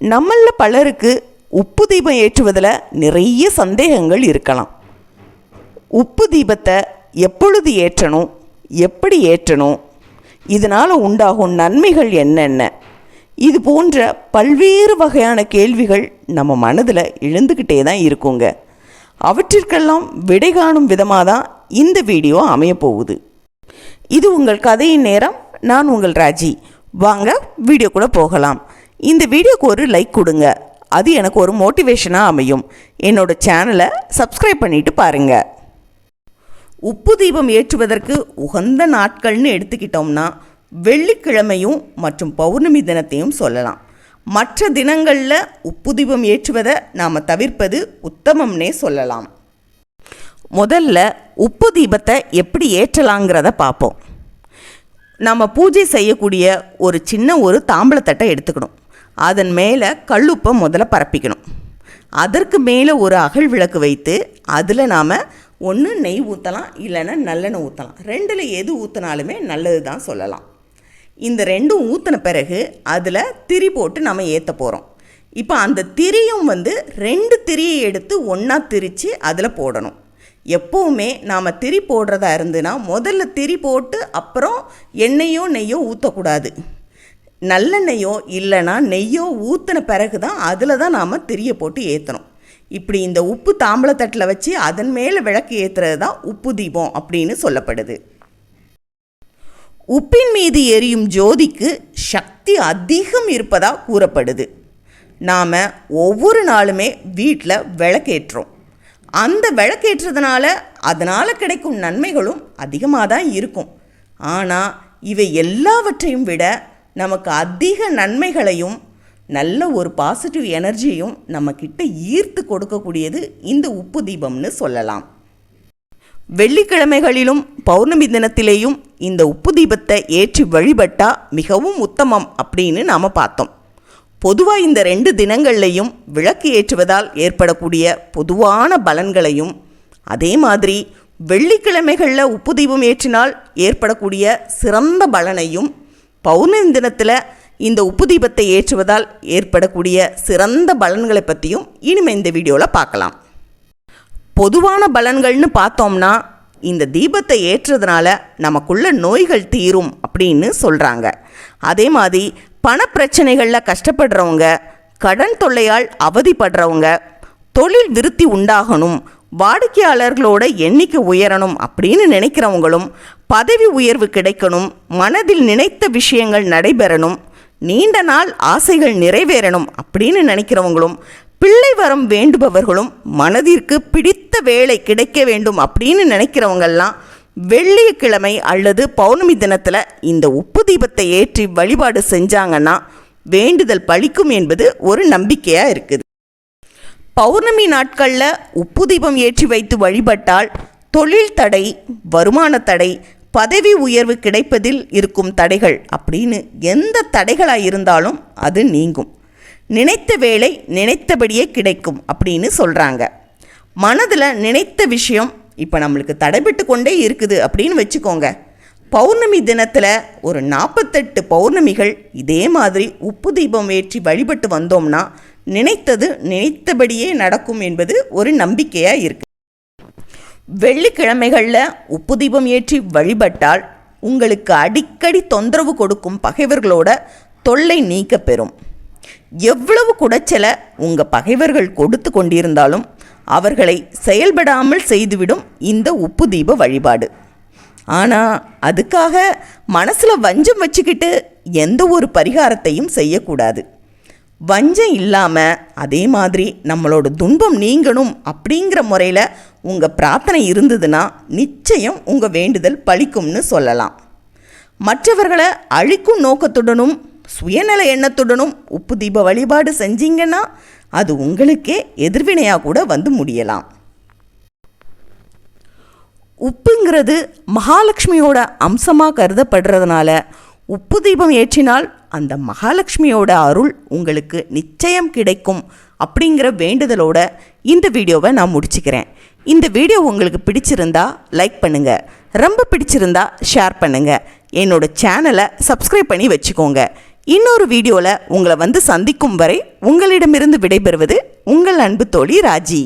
நம்மளில் பலருக்கு உப்பு தீபம் ஏற்றுவதில் நிறைய சந்தேகங்கள் இருக்கலாம். உப்பு தீபத்தை எப்பொழுது ஏற்றணும் எப்படி ஏற்றணும் இதனால் உண்டாகும் நன்மைகள் என்னென்ன இது போன்ற பல்வேறு வகையான கேள்விகள் நம்ம மனதில் எழுந்துக்கிட்டே தான் இருக்குங்க. அவற்றிற்கெல்லாம் விடை காணும் விதமாக தான் இந்த வீடியோ அமையப்போகுது இது உங்கள் கதையின் நேரம் நான் உங்கள் ராஜி. வாங்க வீடியோ கூட போகலாம். இந்த வீடியோக்கு ஒரு லைக் கொடுங்க. அது எனக்கு ஒரு மோட்டிவேஷனாக அமையும். என்னோட சேனலை சப்ஸ்கிரைப் பண்ணிவிட்டு பாருங்கள் உப்பு தீபம் ஏற்றுவதற்கு உகந்த நாட்கள்னு எடுத்துக்கிட்டோம்னா வெள்ளிக்கிழமையும் மற்றும் பௌர்ணமி தினத்தையும் சொல்லலாம். மற்ற தினங்களில் உப்பு தீபம் ஏற்றுவதை நாம் தவிர்ப்பது உத்தமம்னே சொல்லலாம். முதல்ல உப்பு தீபத்தை எப்படி ஏற்றலாங்கிறத பார்ப்போம். நம்ம பூஜை செய்யக்கூடிய ஒரு சின்ன ஒரு தாம்பளத்தட்டை எடுத்துக்கணும். அதன் மேலே கல்லுப்பை முதல்ல பரப்பிக்கணும். அதற்கு மேலே ஒரு அகல் விளக்கு வைத்து அதில் நாம் ஒன்று நெய் ஊற்றலாம் இல்லைன்னா நல்லெண்ணெய் ஊற்றலாம் ரெண்டில் எது ஊற்றினாலுமே நல்லது தான் சொல்லலாம். இந்த ரெண்டும் ஊற்றின பிறகு அதில் திரி போட்டு நம்ம ஏற்ற போகிறோம் இப்போ அந்த திரியும் வந்து ரெண்டு திரியை எடுத்து ஒன்றா திரித்து அதில் போடணும். எப்போவுமே நாம் திரி போடுறதா இருந்துன்னா முதல்ல திரி போட்டு அப்புறம் எண்ணெயோ நெய்யோ ஊற்றக்கூடாது நல்லெண்ணெயோ இல்லைன்னா நெய்யோ ஊற்றின பிறகு தான் அதில் தான் நாம் திரிய போட்டு ஏற்றணும் இப்படி இந்த உப்பு தாம்பளத்தட்டில் வச்சு அதன் மேலே விளக்கு ஏற்றுறது தான் உப்பு தீபம் அப்படின்னு சொல்லப்படுது. உப்பின் மீது எரியும் ஜோதிக்கு சக்தி அதிகம் இருப்பதாக கூறப்படுது. நாம் ஒவ்வொரு நாளுமே வீட்டில் விளக்கேற்றுறோம். அந்த விளக்கேற்றதுனால அதனால் கிடைக்கும் நன்மைகளும் அதிகமாக தான் இருக்கும். ஆனால் இவை எல்லாவற்றையும் விட நமக்கு அதிக நன்மைகளையும் நல்ல ஒரு பாசிட்டிவ் எனர்ஜியும் நம்மக்கிட்ட ஈர்த்து கொடுக்கக்கூடியது இந்த உப்பு தீபம்னு சொல்லலாம். வெள்ளிக்கிழமைகளிலும் பௌர்ணமி தினத்திலேயும் இந்த உப்பு தீபத்தை ஏற்றி வழிபட்டா மிகவும் உத்தமம் அப்படின்னு நாம் பார்த்தோம். பொதுவாக இந்த ரெண்டு தினங்கள்லையும் விளக்கு ஏற்றுவதால் ஏற்படக்கூடிய பொதுவான பலன்களையும் அதே மாதிரி வெள்ளிக்கிழமைகளில் உப்பு தீபம் ஏற்றினால் ஏற்படக்கூடிய சிறந்த பலனையும் பௌர்ணமி தினத்தில் இந்த உப்பு தீபத்தை ஏற்றுவதால் ஏற்படக்கூடிய சிறந்த பலன்களை பற்றியும் இனிமே இந்த வீடியோவில் பார்க்கலாம். பொதுவான பலன்கள்னு பார்த்தோம்னா இந்த தீபத்தை ஏற்றுறதுனால நமக்குள்ள நோய்கள் தீரும் அப்படின்னு சொல்கிறாங்க அதே மாதிரி பணப்பிரச்சனைகளில் கஷ்டப்படுறவங்க கடன் தொல்லையால் அவதிப்படுறவங்க தொழில் விருத்தி உண்டாகணும் வாடிக்கையாளர்களோட எண்ணிக்கை உயரணும் அப்படின்னு நினைக்கிறவங்களும் பதவி உயர்வு கிடைக்கணும் மனதில் நினைத்த விஷயங்கள் நடைபெறணும் நீண்ட நாள் ஆசைகள் நிறைவேறணும் அப்படின்னு நினைக்கிறவங்களும் பிள்ளை வரம் வேண்டுபவர்களும் மனதிற்கு பிடித்த வேலை கிடைக்க வேண்டும் அப்படின்னு நினைக்கிறவங்கெல்லாம் வெள்ளிக்கிழமை அல்லது பௌர்ணமி தினத்தில் இந்த உப்பு தீபத்தை ஏற்றி வழிபாடு செஞ்சாங்கன்னா வேண்டுதல் பழிக்கும் என்பது ஒரு நம்பிக்கையாக இருக்குது. பௌர்ணமி நாட்களில் உப்பு தீபம் ஏற்றி வைத்து வழிபட்டால் தொழில் தடை வருமான தடை பதவி உயர்வு கிடைப்பதில் இருக்கும் தடைகள் அப்படின்னு எந்த தடைகளாக இருந்தாலும் அது நீங்கும். நினைத்த வேலை நினைத்தபடியே கிடைக்கும் அப்படின்னு சொல்கிறாங்க மனதில் நினைத்த விஷயம் இப்போ நம்மளுக்கு தடைபட்டு கொண்டே இருக்குது அப்படின்னு வச்சுக்கோங்க. பௌர்ணமி தினத்தில் ஒரு நாற்பத்தெட்டு பௌர்ணமிகள் இதே மாதிரி உப்பு தீபம் ஏற்றி வழிபட்டு வந்தோம்னா நினைத்தது நினைத்தபடியே நடக்கும் என்பது ஒரு நம்பிக்கையாக இருக்குது வெள்ளிக்கிழமைகளில் உப்பு தீபம் ஏற்றி வழிபட்டால் உங்களுக்கு அடிக்கடி தொந்தரவு கொடுக்கும் பகைவர்களோட தொல்லை நீக்க பெறும். எவ்வளவு குடைச்சலை உங்கள் பகைவர்கள் கொடுத்து கொண்டிருந்தாலும் அவர்களை செயல்படாமல் செய்துவிடும் இந்த உப்பு தீப வழிபாடு. ஆனால் அதுக்காக மனசில் வஞ்சம் வச்சுக்கிட்டு எந்த ஒரு பரிகாரத்தையும் செய்யக்கூடாது. வஞ்சம் இல்லாமல் அதே மாதிரி நம்மளோட துன்பம் நீங்கணும் அப்படிங்கிற முறையில் உங்கள் பிரார்த்தனை இருந்ததுன்னா நிச்சயம் உங்கள் வேண்டுதல் பழிக்கும்னு சொல்லலாம். மற்றவர்களை அழிக்கும் நோக்கத்துடனும் சுயநல எண்ணத்துடனும் உப்பு தீப வழிபாடு செஞ்சீங்கன்னா அது உங்களுக்கே எதிர்வினையாக கூட வந்து முடியலாம். உப்புங்கிறது மகாலட்சுமியோட அம்சமாக கருதப்படுறதுனால உப்பு தீபம் ஏற்றினால் அந்த மகாலட்சுமியோட அருள் உங்களுக்கு நிச்சயம் கிடைக்கும் அப்படிங்கிற வேண்டுதலோட இந்த வீடியோவை நான் முடிச்சுக்கிறேன். இந்த வீடியோ உங்களுக்கு பிடிச்சிருந்தா லைக் பண்ணுங்கள் ரொம்ப பிடிச்சிருந்தா ஷேர் பண்ணுங்கள் என்னோட சேனலை சப்ஸ்கிரைப் பண்ணி வச்சுக்கோங்க. இன்னொரு வீடியோவில் உங்களை வந்து சந்திக்கும் வரை உங்களிடமிருந்து விடைபெறுவது உங்கள் அன்பு தோழி ராஜி.